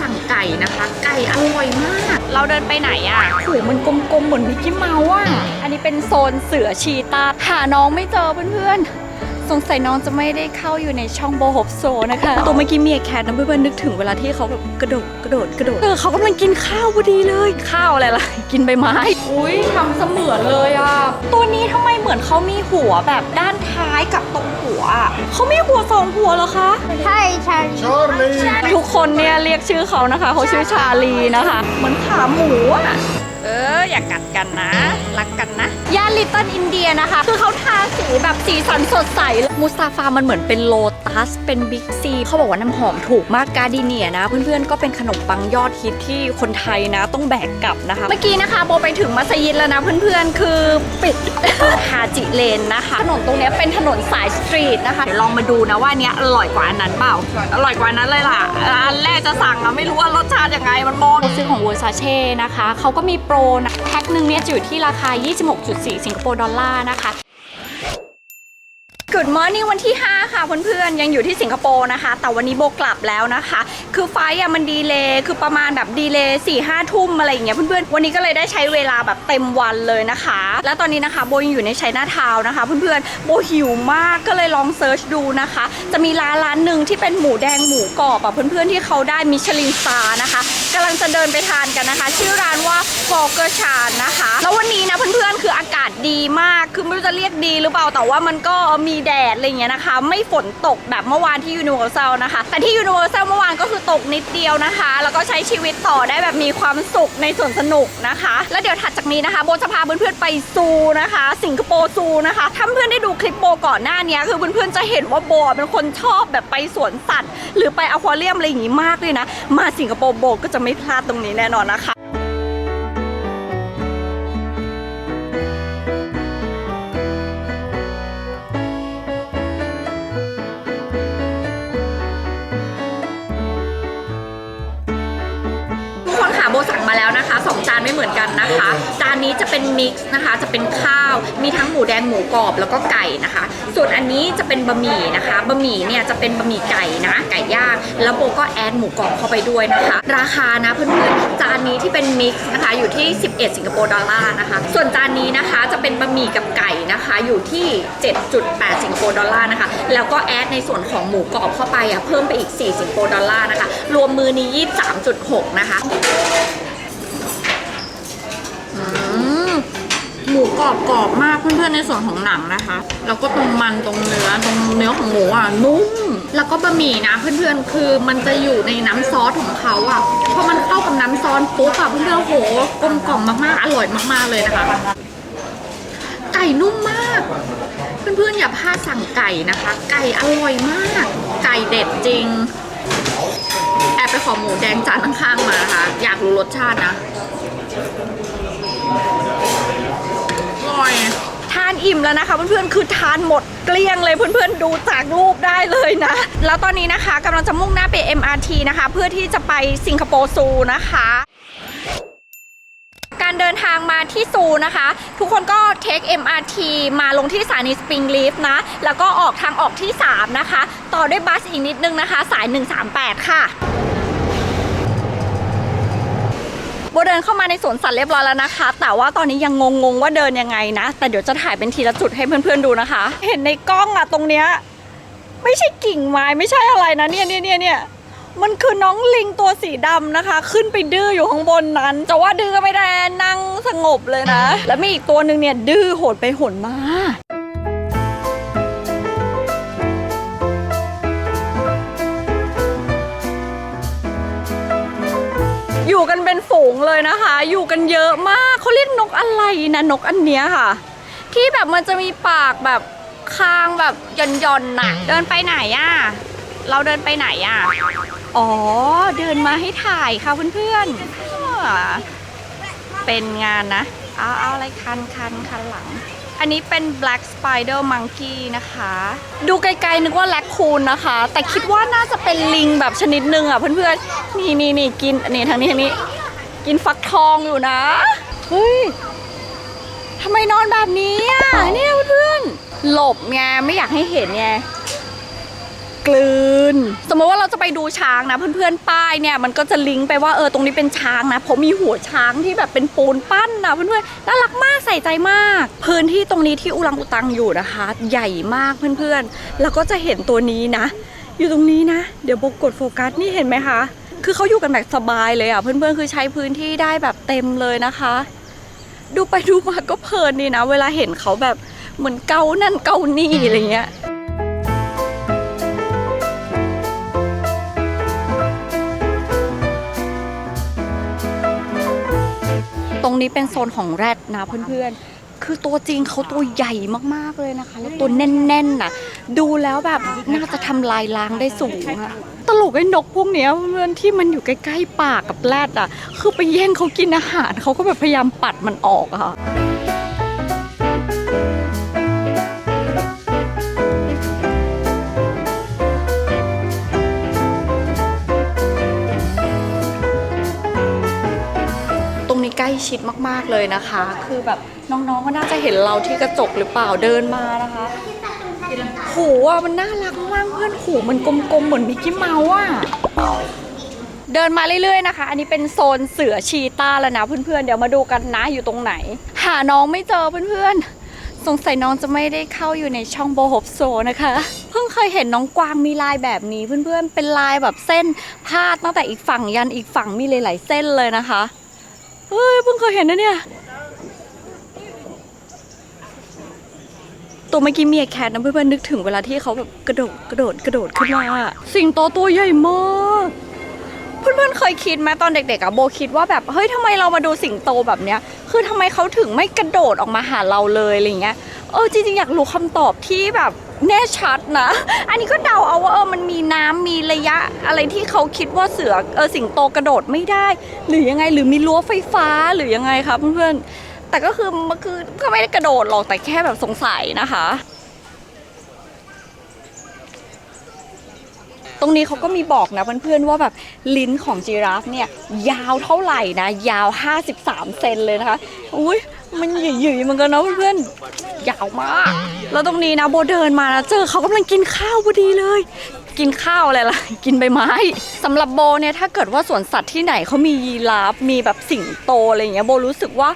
สั่งไก่นะคะ ไก่อร่อยมาก เราเดินไปไหนอะโหมันกลมๆเหมือนมิกกี้เมาส์อะอันนี้เป็นโซนเสือชีตาหาน้องไม่เจอเพื่อนๆ สงสัยน้องจะไม่ได้เข้าอยู่ในช่องโบฮบโซนะคะ ตัวเมื่อกี้เมียแคทนะเพื่อนๆนึกถึงเวลาที่เขาแบบกระโดดกระโดดกระโดดเออเขากำลังกินข้าวพอดีเลย ข้าวอะไรล่ะ กินใบไม้ อุ้ยทำเสมือนเลยอะ ตัวนี้ทำไมเหมือนเขามีหัวแบบด้านท้ายกับตรงหัวอะเขามีหัวสองหัวเหรอคะ ใช่ใช่ Charlie! ทุกคนเนี่ยเรียกชื่อเขานะคะ เขาชื่อชาลีนะคะ เหมือนขาหมูอะ เออ อย่ากัดกันนะ รักกันนะ ย่านลิตเติ้ลอินเดียนะคะ คือเขาทาสีแบบสีสันสดใสมูสตาฟามันเหมือนเป็นโลตัส เป็นบิ๊กซีเขาบอกว่าน้ำหอมถูกมากกาดิเนียนะ เพื่อนๆ ก็เป็นขนมปังยอดฮิตที่คนไทยนะ ต้องแบกกลับนะคะ เมื่อกี้นะคะโบไปถึงมัสยิดแล้วนะเพื่อนๆ คือปิด ฮาจิเลนนะคะ ถนนตรงเนี้ยเป็นถนนสายสตรีทนะคะเดี๋ยวลองมาดูนะว่าอันเนี้ยอร่อยกว่าอันนั้นเปล่า อร่อยกว่านั้นเลยล่ะ อันแรกจะสั่งอะไม่รู้ว่ารสชาติยังไงมันมองซื้อของ Versace นะคะเขาก็มีโปรนะแพ็คหนึ่งเนี่ยจะอยู่ที่ราคา 26.4 สิงคโปร์ดอลลาร์นะคะ Good morning วันที่ 5 ค่ะเพื่อนๆ ยังอยู่ที่สิงคโปร์นะคะ แต่วันนี้โบกลับแล้วนะคะ คือไฟอะมันดีเลย์คือประมาณแบบดีเลย์สี่ห้าทุ่มอะไรอย่างเงี้ยเพื่อนๆ วันนี้ก็เลยได้ใช้เวลาแบบเต็มวันเลยนะคะ แล้วตอนนี้นะคะโบยังอยู่ในไชน่าทาวน์นะคะ เพื่อนๆ โบหิวมากก็เลยลองเซิร์ชดูนะคะ จะมีร้านร้านหนึ่งที่เป็นหมูแดงหมูกรอบอะเพื่อนๆที่เขาได้มิชลินสตาร์นะคะ กำลังจะเดินไปทานกันนะคะ ชื่อร้านว่าฟอเกอร์ชานนะคะ แล้ววันนี้นะเพื่อนๆคืออากาศดีมากคือไม่รู้จะเรียกดีหรือเปล่าแต่ว่ามันก็มีแดดอะไรเงี้ยนะคะ ไม่ฝนตกแบบเมื่อวานที่ยูนิเวอร์แซลนะคะ แต่ที่ยูนิเวอร์แซลเมื่อวานก็คือตกนิดเดียวนะคะ แล้วก็ใช้ชีวิตต่อได้แบบมีความสุขในส่วนสนุกนะคะ แล้วเดี๋ยวถัดจากนี้นะคะโบจะพาเพื่อนๆไปซูนะคะ สิงคโปร์ซูนะคะถ้าเพื่อนได้ดูคลิปโบก่อนหน้านี้คือเพื่อนๆจะเห็นว่าโบเป็นคนชอบแบบไปสวนสัตว์ หรือไปอควาเรียมอะไรอย่างงี้มากเลยนะ มาสิงคโปร์โบก็จะไม่พลาดตรงนี้แน่นอนนะคะทุกคนค่ะโบสั่งมาแล้วนะคะ สองจานไม่เหมือนกันนะคะ จานนี้จะเป็นมิกซ์นะคะ จะเป็นข้าว มีทั้งหมูแดงหมูกรอบแล้วก็ไก่นะคะ ส่วนอันนี้จะเป็นบะหมี่นะคะบะหมี่เนี่ยจะเป็นบะหมี่ไก่นะไก่ย่างแล้วโบก็แอดหมูกรอบเข้าไปด้วยนะคะ ราคานะเพื่อนๆจานนี้ที่เป็นมิกซ์นะคะอยู่ที่ 11 สิงคโปร์ดอลลาร์นะคะ ส่วนจานนี้นะคะจะเป็นบะหมี่กับไก่นะคะอยู่ที่ 7.8 สิงคโปร์ดอลลาร์นะคะแล้วก็แอดในส่วนของหมูกรอบเข้าไปอะเพิ่มไปอีก 4 สิงคโปร์ดอลลาร์นะคะ รวมมือนี้ 23.6 นะคะ อืม หมูกรอบกรอบมากเพื่อนๆในส่วนของหนังนะคะ แล้วก็ตรงมันตรงเนื้อตรงเนื้อของหมูอะนุ่ม แล้วก็บะหมี่นะเพื่อนๆคือมันจะอยู่ในน้ำซอสของเขาอะพอมันเข้ากับน้ำซอสปุ๊บอะเพื่อนๆโหกลมกล่อมมากๆอร่อยมากๆเลยนะคะ ไก่นุ่มมาก เพื่อนๆอย่าพลาดสั่งไก่นะคะ ไก่อร่อยมาก ไก่เด็ดจริงแอบไปขอหมูแดงจานข้างๆมานะคะอยากรู้รสชาตินะานอิ่มแล้วนะคะ เพื่อนๆคือทานหมดเกลี้ยงเลยเพื่อนๆดูจากรูปได้เลยนะ แล้วตอนนี้นะคะกำลังจะมุ่งหน้าไป MRT นะคะ เพื่อที่จะไปสิงคโปร์ซูนะคะการเดินทางมาที่ซูนะคะ ทุกคนก็เทค MRT มาลงที่สถานีสปริงลีฟนะ แล้วก็ออกทางออกที่ 3 นะคะ ต่อด้วยบัสอีกนิดนึงนะคะ สาย 138 ค่ะ โบเดินเข้ามาในสวนสัตว์เรียบร้อยแล้วนะคะ แต่ว่าตอนนี้ยังงงๆว่าเดินยังไงนะ แต่เดี๋ยวจะถ่ายเป็นทีละจุดให้เพื่อนๆดูนะคะ เห็นในกล้องอะตรงเนี้ยไม่ใช่กิ่งไม้ไม่ใช่อะไรนะเนี่ยเนี่ยเนี่ยเนี่ยมันคือน้องลิงตัวสีดำนะคะ ขึ้นไปดื้ออยู่ข้างบนนั้นจะว่าดื้อก็ไม่ได้นั่งสงบเลยนะ แล้วมีอีกตัวหนึ่งเนี่ยดื้อโหดไปโหดมา อยู่กันเป็นฝูงเลยนะคะ อยู่กันเยอะมากเขาเรียกนกอะไรนะนกอันเนี้ยค่ะ ที่แบบมันจะมีปากแบบคางแบบหย่อนๆน่ะ เดินไปไหนอะเราเดินไปไหนอะอ๋อ เดินมาให้ถ่ายค่ะเพื่อนๆอ่าเป็นงานนะ เอาเอาอะไรคันคันคันหลัง อันนี้เป็น black spider monkey นะคะ ดูไกลๆนึกว่าแรคคูนนะคะ แต่คิดว่าน่าจะเป็นลิงแบบชนิดหนึ่งอะเพื่อนๆ นี่นี่นี่กินนี่ทางนี้ทางนี้ กินฟักทองอยู่นะ เฮ้ยทำไมนอนแบบนี้อะเนี่ยเพื่อนๆหลบไงไม่อยากให้เห็นไง กลืน สมมติว่าเราจะไปดูช้างนะเพื่อนๆป้ายเนี่ยมันก็จะลิงก์ไปว่าเออตรงนี้เป็นช้างนะเพราะมีหัวช้างที่แบบเป็นปูนปั้นนะเพื่อนๆน่ารักมากใส่ใจมาก พื้นที่ตรงนี้ที่อุลังอุตังอยู่นะคะ ใหญ่มากเพื่อนๆ แล้วก็จะเห็นตัวนี้นะ อยู่ตรงนี้นะ เดี๋ยวโบกดโฟกัสนี่เห็นไหมคะ คือเขาอยู่กันแบบสบายเลยอะเพื่อนๆคือใช้พื้นที่ได้แบบเต็มเลยนะคะ ดูไปดูมาก็เพลินดีนะ เวลาเห็นเขาแบบเหมือนเกานั่นเกานี่อะไรเงี้ย เป็นโซนของแรดนะเพื่อนๆ คือตัวจริงเขาตัวใหญ่มากๆเลยนะคะ แล้วตัวแน่นๆน่ะ ดูแล้วแบบน่าจะทำลายล้างได้สูงอะตลกไอ้นกพวกเนี้ยเพื่อนที่มันอยู่ใกล้ๆปากกับแรดอะคือไปแย่งเขากินอาหารเขาก็แบบพยายามปัดมันออกอะค่ะ ชิดมากๆเลยนะคะ คือแบบน้องๆก็น่าจะเห็นเราที่กระจกหรือเปล่าเดินมานะคะ หูอะมันน่ารักมากเพื่อนหูมันกลมๆเหมือนมิกกี้เมาส์อะเดินมาเรื่อยๆนะคะ อันนี้เป็นโซนเสือชีต้าแล้วนะเพื่อนๆ เดี๋ยวมาดูกันนะอยู่ตรงไหน หาน้องไม่เจอเพื่อนๆ สงสัยน้องจะไม่ได้เข้าอยู่ในช่องโบฮบโซนะคะ เพิ่งเคยเห็นน้องกวางมีลายแบบนี้เพื่อนๆ เป็นลายแบบเส้นพาดตั้งแต่อีกฝั่งยันอีกฝั่งมีหลายๆเส้นเลยนะคะ เฮ้ยเพิ่งเคยเห็นนะเนี่ย ตัวเมื่อกี้เมียแคทนะเพื่อนๆนึกถึงเวลาที่เขาแบบกระโดดกระโดดกระโดดขึ้นมาสิงโตตัวใหญ่มากเพื่อนๆเคยคิดไหมตอนเด็กๆอะโบคิดว่าแบบเฮ้ยทำไมเรามาดูสิงโตแบบเนี้ย คือทำไมเขาถึงไม่กระโดดออกมาหาเราเลยอะไรเงี้ยเออจริงๆอยากรู้คำตอบที่แบบ แน่ชัดนะ อันนี้ก็เดาเอาว่าเออมันมีน้ำมีระยะอะไรที่เขาคิดว่าเสือเออสิงโตกระโดดไม่ได้ หรือยังไงหรือมีรั้วไฟฟ้าหรือยังไงคะเพื่อนๆแต่ก็คือมันคือก็ไม่ได้กระโดดหรอกแต่แค่แบบสงสัยนะคะ ตรงนี้เขาก็มีบอกนะเพื่อนๆว่าแบบลิ้นของจีราฟเนี่ยยาวเท่าไหร่นะ ยาว 53 เซนเลยนะคะอุ้ย มันหยิ่ยๆเหมือนกันนะเพื่อนๆยาวมาก แล้วตรงนี้นะโบเดินมานะเจอเขากำลังกินข้าวพอดีเลย กินข้าวอะไรล่ะ กินใบไม้สำหรับโบเนี่ยถ้าเกิดว่าสวนสัตว์ที่ไหนเขามียีราฟมีแบบสิงโตอะไรอย่างเงี้ยโบรู้สึกว่า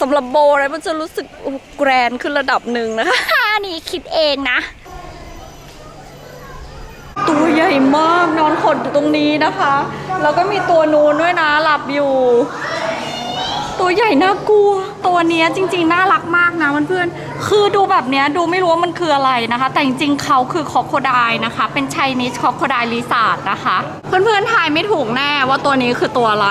สำหรับโบนะไรมันจะรู้สึกโอ้แกรนขึ้นระดับหนึ่งนะคะนี่คิดเองนะ ตัวใหญ่มากนอนขดอยู่ตรงนี้นะคะ แล้วก็มีตัวนูนด้วยนะหลับอยู่ ตัวใหญ่น่ากลัว ตัวเนี้ยจริงๆ น่ารักมากนะเพื่อนๆคือดูแบบเนี้ยดูไม่รู้ว่ามันคืออะไรนะคะ แต่จริงๆเขาคือคอโคไดนะคะ เป็น Chinese crocodile lizard นะคะ เพื่อนๆทายไม่ถูกแน่ว่าตัวนี้คือตัวอะไร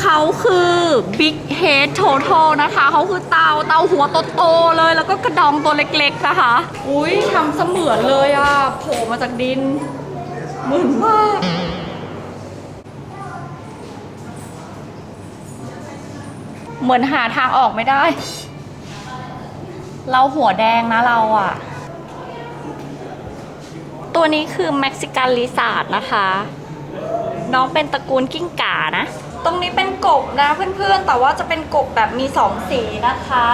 เขาคือ big head turtle นะคะเขาคือเตาเตาหัวโตๆเลย แล้วก็กระดองตัวเล็กๆนะคะ อุ้ยทำเสมือนเลยอะโผล่มาจากดินเหมือนมาก เหมือนหาทางออกไม่ได้ เราหัวแดงนะเราอะตัวนี้คือเม็กซิกันลิซาร์ดนะคะ น้องเป็นตระกูลกิ้งก่านะ ตรงนี้เป็นกบนะเพื่อนๆ แต่ว่าจะเป็นกบแบบมีสองสีนะคะ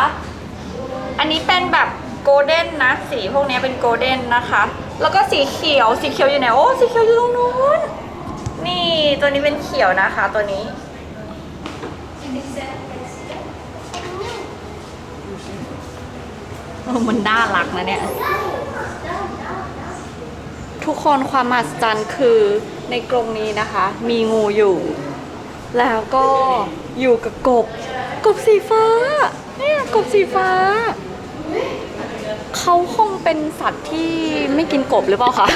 อันนี้เป็นแบบโกลเด้นนะ สีพวกนี้เป็นโกลเด้นนะคะ แล้วก็สีเขียว สีเขียวอยู่ไหน โอ้ สีเขียวอยู่ตรงนู้น นี่ตัวนี้เป็นเขียวนะคะตัวนี้ เออ มันน่ารักนะเนี่ย ทุกคนความมหัศจรรย์คือในกรงนี้นะคะ มีงูอยู่ แล้วก็อยู่กับกบ กบสีฟ้า เนี่ยกบสีฟ้า เขาคงเป็นสัตว์ที่ไม่กินกบหรือเปล่าคะ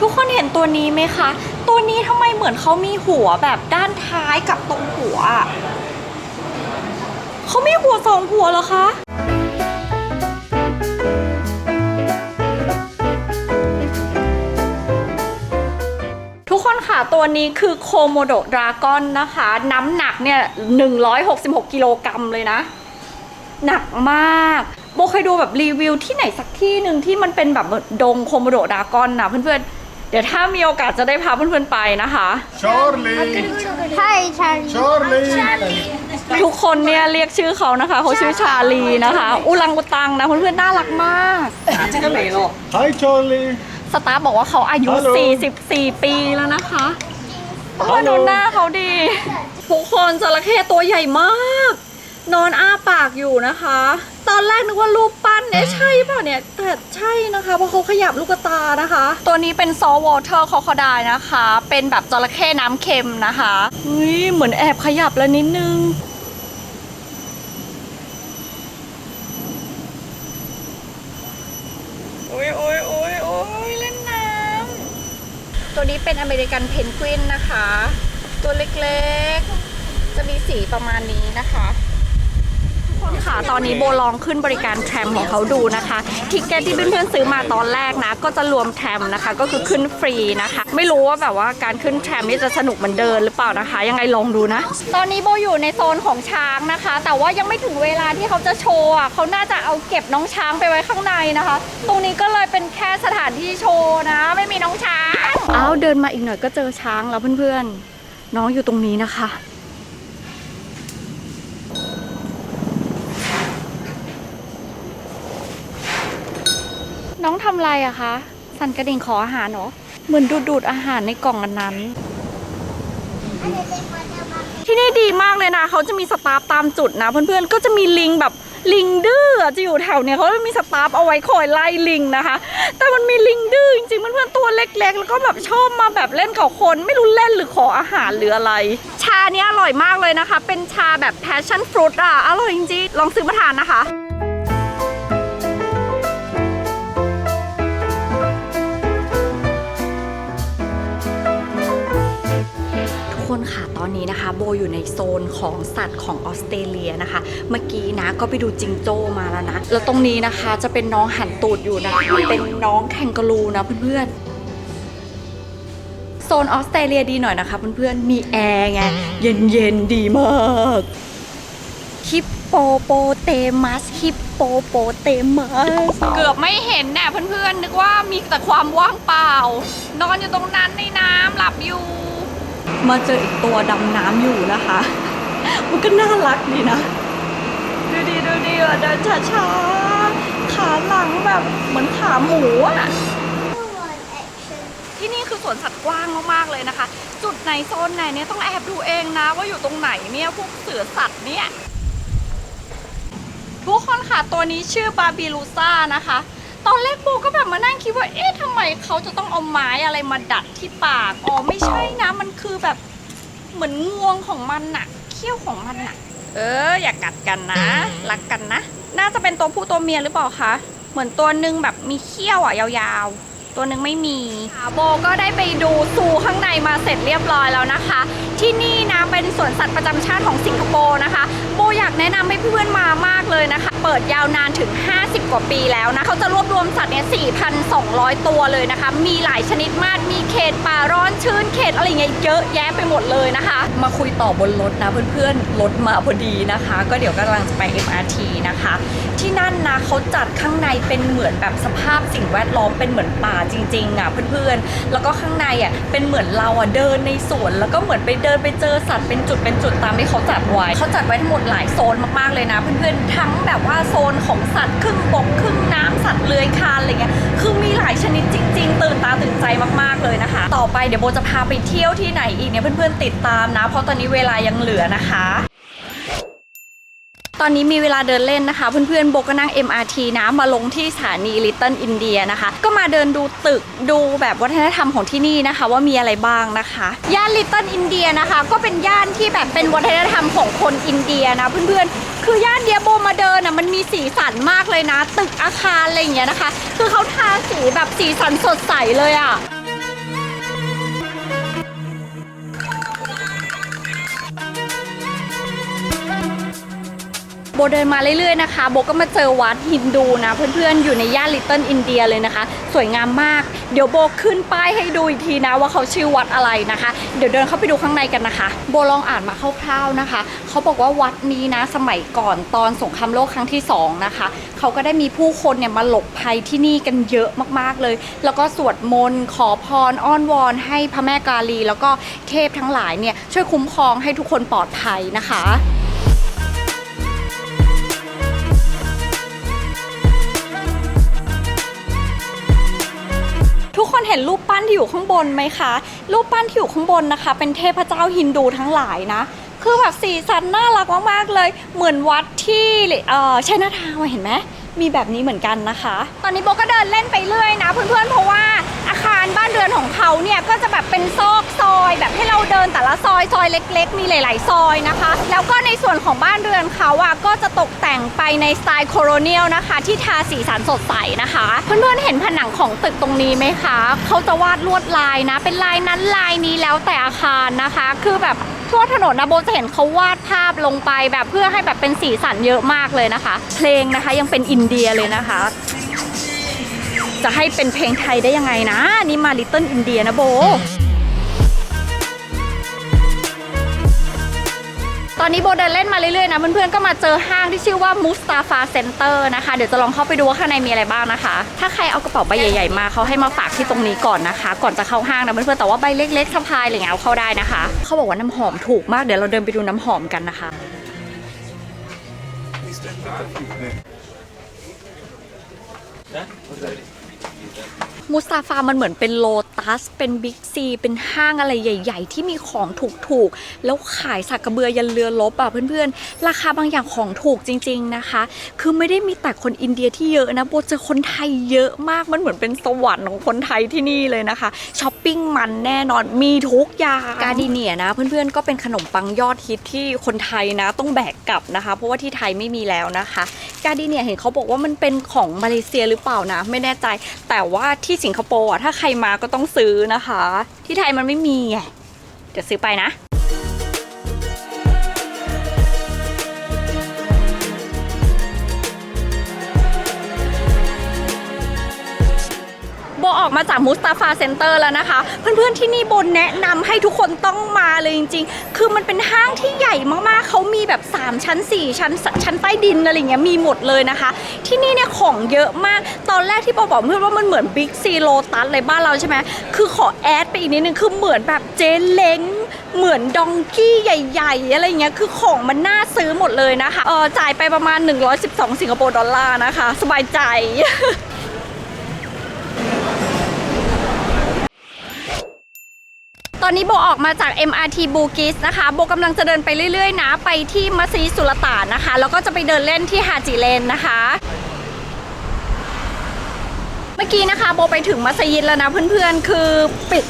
ทุกคนเห็นตัวนี้ไหมคะ ตัวนี้ทำไมเหมือนเขามีหัวแบบด้านท้ายกับตรงหัวอะเขามีหัวสองหัวเหรอคะ คนค่ะตัวนี้คือโคโมโดดราก้อนนะคะ น้ำหนักเนี่ย 166 กิโลกรัมเลยนะ หนักมากโบเคยดูแบบรีวิวที่ไหนสักที่หนึ่งที่มันเป็นแบบดงโคโมโดดราก้อนนะเพื่อนๆ เดี๋ยวถ้ามีโอกาสจะได้พาเพื่อนๆไปนะคะ Charlie! Hi, Charlie. Charlie! ทุกคนเนี่ยเรียกชื่อเขานะคะเขาชื่อชาลีนะคะ อุลังอุตังนะเพื่อนๆน่ารักมาก Hi, Charlie! สตาฟบอกว่าเขาอายุ ฮัลโหล 44 ปีแล้วนะคะโอ้ยดูหน้าเขาดีทุกคนจระเข้ตัวใหญ่มาก นอนอ้าปากอยู่นะคะ ตอนแรกนึกว่ารูปปั้นเนี่ยใช่เปล่าเนี่ย แต่ใช่นะคะ เพราะเขาขยับลูกตานะคะ ตัวนี้เป็นซอวอเตอร์คอคดายนะคะ เป็นแบบจระเข้น้ำเค็มนะคะเฮ้ยเหมือนแอบขยับแล้วนิดนึง โอ้ยโอ้ยโอ้ยโอ้ยเล่นน้ำ ตัวนี้เป็นอเมริกันเพนกวินนะคะ ตัวเล็กๆ จะมีสีประมาณนี้นะคะคนค่ะตอนนี้โบลองขึ้นบริการแทรมของเขาดูนะคะทิกเก็ตที่เพื่อนๆซื้อมาตอนแรกนะ ก็จะรวมแทรมนะคะ ก็คือขึ้นฟรีนะคะ ไม่รู้ว่าแบบว่าการขึ้นแทรมนี่จะสนุกเหมือนเดินหรือเปล่านะคะ ยังไงลองดูนะ ตอนนี้โบอยู่ในโซนของช้างนะคะ แต่ว่ายังไม่ถึงเวลาที่เขาจะโชว์อะเขาน่าจะเอาเก็บน้องช้างไปไว้ข้างในนะคะ ตรงนี้ก็เลยเป็นแค่สถานที่โชว์นะ ไม่มีน้องช้าง อ้าวเดินมาอีกหน่อยก็เจอช้างแล้วเพื่อนๆ น้องอยู่ตรงนี้นะคะ น้องทำไรอะคะ สั่นกระดิ่งขออาหารเหรอ เหมือนดูดดูดอาหารในกล่องอันนั้น ที่นี่ดีมากเลยนะ เขาจะมีสตาฟตามจุดนะ เพื่อนๆ ก็จะมีลิงแบบ ลิงดื้อจะอยู่แถวเนี้ยเขาจะมีสตาฟเอาไว้คอยไล่ลิงนะคะ แต่มันมีลิงดื้อจริงๆเพื่อนๆตัวเล็กๆ แล้วก็แบบชอบมาแบบเล่นกับคน ไม่รู้เล่นหรือขออาหารหรืออะไร ชาเนี้ยอร่อยมากเลยนะคะ เป็นชาแบบแพชชั่นฟรุตอะอร่อยจริงๆลองซื้อมาทานนะคะ คนค่ะตอนนี้นะคะ โบอยู่ในโซนของสัตว์ของออสเตรเลียนะคะ เมื่อกี้นะก็ไปดูจิงโจ้มาแล้วนะ แล้วตรงนี้นะคะจะเป็นน้องหันตูดอยู่นะคะเป็นน้องแคนการูนะเพื่อนๆโซนออสเตรเลียดีหน่อยนะคะเพื่อนๆมีแอร์ไงเย็นๆดีมากฮิปโปโปเตมัสฮิปโปโปเตมัสเกือบไม่เห็นแน่เพื่อนๆนึกว่ามีแต่ความว่างเปล่า นอนอยู่ตรงนั้นในน้ำหลับอยู่ มาเจออีกตัวดำน้ำอยู่นะคะ มันก็น่ารักดีนะ ดูดีดูดีอะเดินช้าๆ ขาหลังแบบเหมือนขาหมูอะที่นี่คือสวนสัตว์กว้างมากๆเลยนะคะ จุดไหนโซนไหนเนี่ยต้องแอบดูเองนะ ว่าอยู่ตรงไหนเนี่ยพวกเสือสัตว์เนี่ยทุกคนค่ะตัวนี้ชื่อบาบิลูซ่านะคะ ตอนแรกโบก็แบบมานั่งคิดว่า เอ๊ะทำไมเขาจะต้องเอาไม้อะไรมาดัดที่ปาก อ๋อไม่ใช่นะ มันคือแบบเหมือนงวงของมันน่ะ เขี้ยวของมันน่ะ เออ อย่ากัดกันนะ รักกันนะ น่าจะเป็นตัวผู้ตัวเมียหรือเปล่าคะ เหมือนตัวหนึ่งแบบมีเขี้ยวอะยาวๆ ตัวหนึ่งไม่มีโบก็ได้ไปดูซูข้างในมาเสร็จเรียบร้อยแล้วนะคะ ที่นี่นะเป็นสวนสัตว์ประจำชาติของสิงคโปร์นะคะ โบอยากแนะนำให้เพื่อนมามากเลยนะคะ เปิดยาวนานถึง 50 กว่าปีแล้วนะเขาจะรวบรวมสัตว์เนี่ย 4,200 ตัวเลยนะคะ มีหลายชนิดมาก มีเขตป่าร้อนชื้นเขตอะไรเงี้ยเยอะแยะไปหมดเลยนะคะ มาคุยต่อบนรถนะเพื่อนๆรถมาพอดีนะคะ ก็เดี๋ยวกำลังจะไป MRT นะคะที่นั่นนะเขาจัดข้างในเป็นเหมือนแบบสภาพสิ่งแวดล้อมเป็นเหมือนป่าจริงๆอะเพื่อนๆ แล้วก็ข้างในอะเป็นเหมือนเราอะเดินในสวน แล้วก็เหมือนไปเดินไปเจอสัตว์เป็นจุดเป็นจุดตามที่เขาจัดไว้เขาจัดไว้ทั้งหมดหลายโซนมากๆเลยนะ เพื่อนๆ ทั้งแบบว่าโซนของสัตว์ครึ่งบกครึ่งน้ำสัตว์เลื้อยคลานอะไรเงี้ยคือมีหลายชนิดจริง ๆ ตื่นตาตื่นใจมากๆเลยนะคะ ต่อไปเดี๋ยวโบจะพาไปเที่ยวที่ไหนอีกเนี่ยเพื่อนๆติดตามนะ เพราะตอนนี้เวลายังเหลือนะคะ ตอนนี้มีเวลาเดินเล่นนะคะ เพื่อนๆโบก็นั่ง MRT นะมาลงที่สถานี Little India นะคะ ก็มาเดินดูตึกดูแบบวัฒนธรรมของที่นี่นะคะ ว่ามีอะไรบ้างนะคะ ย่าน Little India นะคะ ก็เป็นย่านที่แบบเป็นวัฒนธรรมของคนอินเดียนะเพื่อนๆ คือย่านเดียโบมาเดินอะมันมีสีสันมากเลยนะ ตึกอาคารอะไรอย่างเงี้ยนะคะ คือเขาทาสีแบบสีสันสดใสเลยอะ โบเดินมาเรื่อยๆนะคะ โบก็มาเจอวัดฮินดูนะ เพื่อนๆ อยู่ในย่านลิตเติ้ลอินเดียเลยนะคะ สวยงามมาก เดี๋ยวโบขึ้นป้ายให้ดูอีกทีนะว่าเขาชื่อวัดอะไรนะคะ เดี๋ยวเดินเข้าไปดูข้างในกันนะคะ โบลองอ่านมาคร่าวๆนะคะ เขาบอกว่าวัดนี้นะสมัยก่อนตอนสงครามโลกครั้งที่สองนะคะ เขาก็ได้มีผู้คนเนี่ยมาหลบภัยที่นี่กันเยอะมากๆเลย แล้วก็สวดมนต์ขอพรอ้อนวอน ให้พระแม่กาลี แล้วก็เทพทั้งหลายเนี่ยช่วยคุ้มครองให้ทุกคนปลอดภัยนะคะ ทุกคนเห็นรูปปั้นที่อยู่ข้างบนไหมคะ รูปปั้นที่อยู่ข้างบนนะคะ เป็นเทพเจ้าฮินดูทั้งหลายนะ คือแบบสีสันน่ารักมากๆเลย เหมือนวัดที่เอ่อชัยนาทาวเห็นไหมมีแบบนี้เหมือนกันนะคะ ตอนนี้โบก็เดินเล่นไปเรื่อยนะเพื่อนๆเพราะว่าาคารบ้านเรือนของเขาเนี่ยก็จะแบบเป็นซอกซอยแบบให้เราเดินแต่ละซอยซอยเล็ก ๆ มีหลาย ๆ ซอยนะคะ แล้วก็ในส่วนของบ้านเรือนเขาอะก็จะตกแต่งไปในสไตล์โคโลเนียลนะคะ ที่ทาสีสันสดใสนะคะ เพื่อนๆเห็นผนังของตึกตรงนี้ไหมคะ เขาจะวาดลวดลายนะ เป็นลายนั้นลายนี้แล้วแต่อาคารนะคะ คือแบบทั่วถนนนะโบจะเห็นเขาวาดภาพลงไปแบบเพื่อให้แบบเป็นสีสันเยอะมากเลยนะคะ เพลงนะคะยังเป็นอินเดียเลยนะคะ จะให้เป็นเพลงไทยได้ยังไงนะ นี่มาลิตเติ้ลอินเดียนะโบ ตอนนี้โบเดินเล่นมาเรื่อยๆนะ เพื่อนๆก็มาเจอห้างที่ชื่อว่ามุสตาฟาเซ็นเตอร์นะคะ เดี๋ยวจะลองเข้าไปดูว่าข้างในมีอะไรบ้างนะคะ ถ้าใครเอากระเป๋าใบใหญ่ๆมาเขาให้มาฝากที่ตรงนี้ก่อนนะคะ ก่อนจะเข้าห้างนะเพื่อนๆแต่ว่าใบเล็กๆสะพายอะไรเงี้ยเอาเข้าได้นะคะเขาบอกว่าน้ำหอมถูกมากเดี๋ยวเราเดินไปดูน้ำหอมกันนะคะ มูสตาฟามันเหมือนเป็นโลตัส เป็นบิ๊กซี เป็นห้างอะไรใหญ่ ๆ ที่มีของถูกๆ แล้วขายสักกระเบือยันเรือลบอะเพื่อนๆ ราคาบางอย่างของถูกจริง ๆนะคะ คือไม่ได้มีแต่คนอินเดียที่เยอะนะโบเจอคนไทยเยอะมากมันเหมือนเป็นสวรรค์ของคนไทยที่นี่เลยนะคะช้อปปิ้งมันแน่นอนมีทุกอย่างกาดิเนียนะเพื่อนๆก็เป็นขนมปังยอดฮิตที่คนไทยนะต้องแบกกลับนะคะ เพราะว่าที่ไทยไม่มีแล้วนะคะ กาดิเนียเห็นเขาบอกว่ามันเป็นของมาเลเซียหรือเปล่านะ ไม่แน่ใจแต่ว่าที่สิงคโปร์อะถ้าใครมาก็ต้องซื้อนะคะ ที่ไทยมันไม่มีไงเดี๋ยวซื้อไปนะ ออกมาจากมุสตาฟาเซ็นเตอร์แล้วนะคะ เพื่อนๆที่นี่โบแนะนำให้ทุกคนต้องมาเลยจริง ๆ คือมันเป็นห้างที่ใหญ่มากๆ เขามีแบบ 3 ชั้น 4 ชั้น ชั้นใต้ดินอะไรเงี้ยมีหมดเลยนะคะ ที่นี่เนี่ยของเยอะมาก ตอนแรกที่โบบอกเพื่อนว่ามันเหมือนบิ๊กซีโลตัสเลยบ้านเราใช่ไหมคือขอแอดไปอีกนิดนึงคือเหมือนแบบเจเล้งเหมือนดองกี้ใหญ่ ๆ อะไรเงี้ย คือของมันน่าซื้อหมดเลยนะคะ เออจ่ายไปประมาณ 112 สิงคโปร์ดอลลาร์นะคะ สบายใจ ตอนนี้โบออกมาจาก MRT บูกิสนะคะ โบกำลังจะเดินไปเรื่อยๆนะ ไปที่มัสยิดสุลต่านนะคะ แล้วก็จะไปเดินเล่นที่ฮาจิเลนนะคะ เมื่อกี้นะคะโบไปถึงมัสยิดแล้วนะเพื่อนๆ คือปิด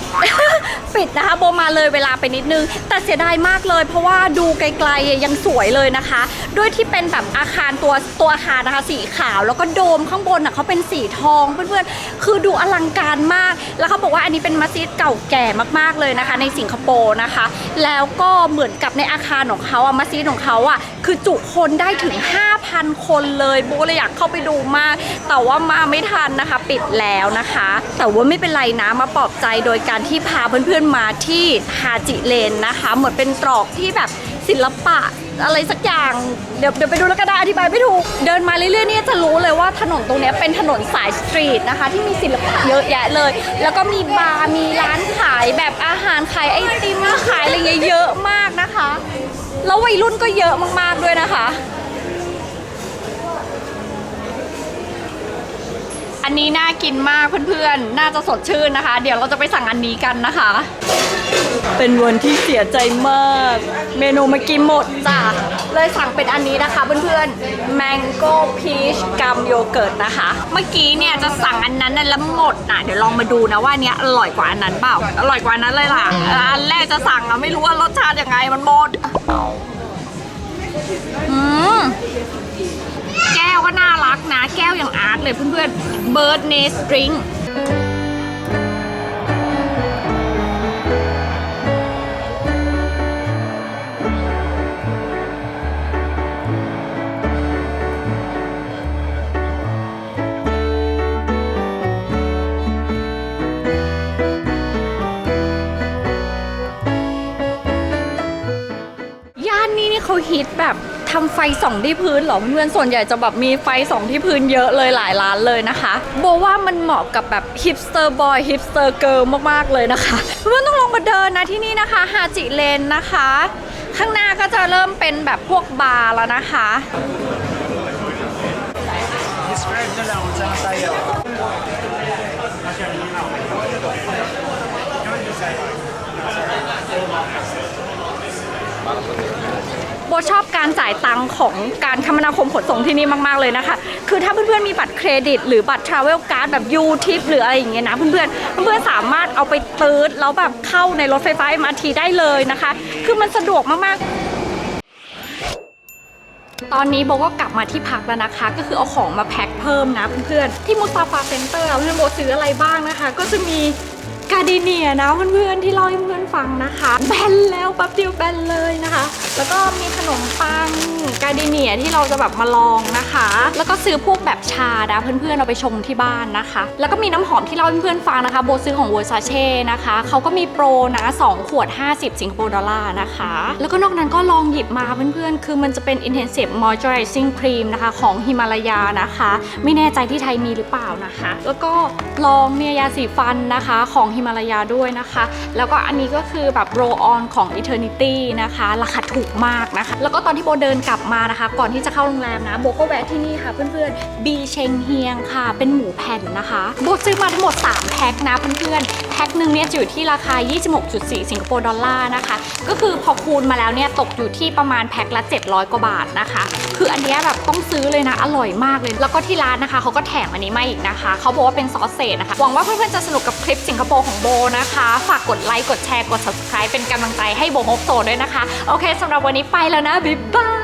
ปิดนะคะโบมาเลยเวลาไปนิดนึง แต่เสียดายมากเลย เพราะว่าดูไกลๆยังสวยเลยนะคะ ด้วยที่เป็นแบบอาคารตัวตัวอาคารนะคะสีขาว แล้วก็โดมข้างบนอะเขาเป็นสีทองเพื่อนๆ คือดูอลังการมาก แล้วเขาบอกว่าอันนี้เป็นมัสยิดเก่าแก่มากๆเลยนะคะ ในสิงคโปร์นะคะ แล้วก็เหมือนกับในอาคารของเขาอะมัสยิดของเขาอะคือจุคนได้ถึง 5,000 คนเลยโบเลยอยากเข้าไปดูมาก แต่ว่ามาไม่ทันนะคะปิดแล้วนะคะ แต่ว่าไม่เป็นไรนะมาปลอบใจโดยการที่พาเพื่อนๆมาที่ฮาจิเลนนะคะ เหมือนเป็นตรอกที่แบบศิลปะอะไรสักอย่าง เดี๋ยวเดี๋ยวไปดูแล้วก็ได้อธิบายไม่ถูก เดินมาเรื่อยๆเนี่ยจะรู้เลยว่าถนนตรงนี้เป็นถนนสายสตรีทนะคะ ที่มีศิลปะเยอะแยะเลย แล้วก็มีบาร์มีร้านขายแบบอาหารขายไอติมขายอะไรเงี้ยเยอะมากนะคะ แล้ววัยรุ่นก็เยอะมากๆด้วยนะคะ อันนี้น่ากินมากเพื่อนๆ น่าจะสดชื่นนะคะ เดี๋ยวเราจะไปสั่งอันนี้กันนะคะ เป็นวันที่เสียใจมาก เมนูเมื่อกี้หมดจ้ะ เลยสั่งเป็นอันนี้นะคะเพื่อนๆ Mango Peach Gum Yogurt นะคะ เมื่อกี้เนี่ยจะสั่งอันนั้นน่ะแล้วหมดนะเดี๋ยวลองมาดูนะว่าอันเนี้ยอร่อยกว่าอันนั้นเปล่า อร่อยกว่าอันนั้นเลยล่ะ อันแรกจะสั่งอะไม่รู้ว่ารสชาติยังไงมันหมด อืม แก้วก็น่ารักนะ แก้วอย่างอาร์ตเลยเพื่อนๆ Bird Nest Drink ย่านนี้นี่เขาฮิตแบบ ทำไฟส่องที่พื้นเหรอเพื่อนๆส่วนใหญ่จะแบบมีไฟส่องที่พื้นเยอะเลยหลายร้านเลยนะคะโบว่ามันเหมาะกับแบบฮิปสเตอร์บอยฮิปสเตอร์เกิร์ลมากๆเลยนะคะเพื่อนต้องลองมาเดินนะที่นี่นะคะฮาจิเลนนะคะ ข้างหน้าก็จะเริ่มเป็นแบบพวกบาร์แล้วนะคะ โบชอบการจ่ายตังค์ของการคมนาคมขนส่งที่นี่มาก ๆ เลยนะคะ คือถ้าเพื่อนๆมีบัตรเครดิต หรือบัตรทราเวลการ์ดแบบยูทิปหรืออะไรอย่างเงี้ยนะเพื่อนๆเพื่อนๆสามารถเอาไปตืดแล้วแบบเข้าในรถไฟฟ้า MRT ได้เลยนะคะ คือมันสะดวกมากๆตอนนี้โบก็กลับมาที่พักแล้วนะคะ ก็คือเอาของมาแพ็คเพิ่มนะเพื่อนๆที่มุสตาฟาเซ็นเตอร์เพื่อนโบซื้ออะไรบ้างนะคะ ก็จะมีกาดิเนียนะเพื่อนๆที่เล่าให้เพื่อนฟังนะคะแบนแล้วแป๊บเดียวแบนเลยนะคะ แล้วก็มี นมปังกาดิเนียที่เราจะแบบมาลองนะคะ แล้วก็ซื้อพวกแบบชาดะเพื่อนๆเอาไปชงที่บ้านนะคะ แล้วก็มีน้ำหอมที่เล่าเพื่อนๆฟังนะคะโบซื้อของ Versace นะคะเขาก็มีโปรนะ2ขวด 50 สิงคโปร์ดอลลาร์นะคะ แล้วก็นอกนั้นก็ลองหยิบมาเพื่อนๆ คือมันจะเป็น Intensive Moisturizing Cream นะคะของฮิมาลายานะคะ ไม่แน่ใจที่ไทยมีหรือเปล่านะคะ แล้วก็ลองเนี่ยยาสีฟันนะคะของฮิมาลายาด้วยนะคะ แล้วก็อันนี้ก็คือแบบ Roll On ของ Eternity นะคะ ราคาถูกมากนะคะแล้วก็ตอนที่โบเดินกลับมานะคะ ก่อนที่จะเข้าโรงแรมนะโบก็แวะที่นี่ค่ะเพื่อนๆบีเชงเฮียงค่ะ เป็นหมูแผ่นนะคะโบซื้อมาทั้งหมด 3 แพ็คนะเพื่อนๆแพ็คหนึ่งเนี่ยจะอยู่ที่ราคา 26.4 สิงคโปร์ดอลลาร์นะคะ ก็คือพอคูณมาแล้วเนี่ยตกอยู่ที่ประมาณแพ็คละ 700 กว่าบาทนะคะ คืออันนี้แบบต้องซื้อเลยนะอร่อยมากเลย แล้วก็ที่ร้านนะคะเขาก็แถมอันนี้มาอีกนะคะเขาบอกว่าเป็นซอสเศษนะคะหวังว่าเพื่อนๆจะสนุกกับคลิปสิงคโปร์ของโบนะคะ ฝากกดไลค์กดแชร์กด subscribe เป็นกำลังใจให้โบโฮปโซด้วยนะคะโอเคสำหรับวันนี้ไปแล้วนะบ๊ายบาย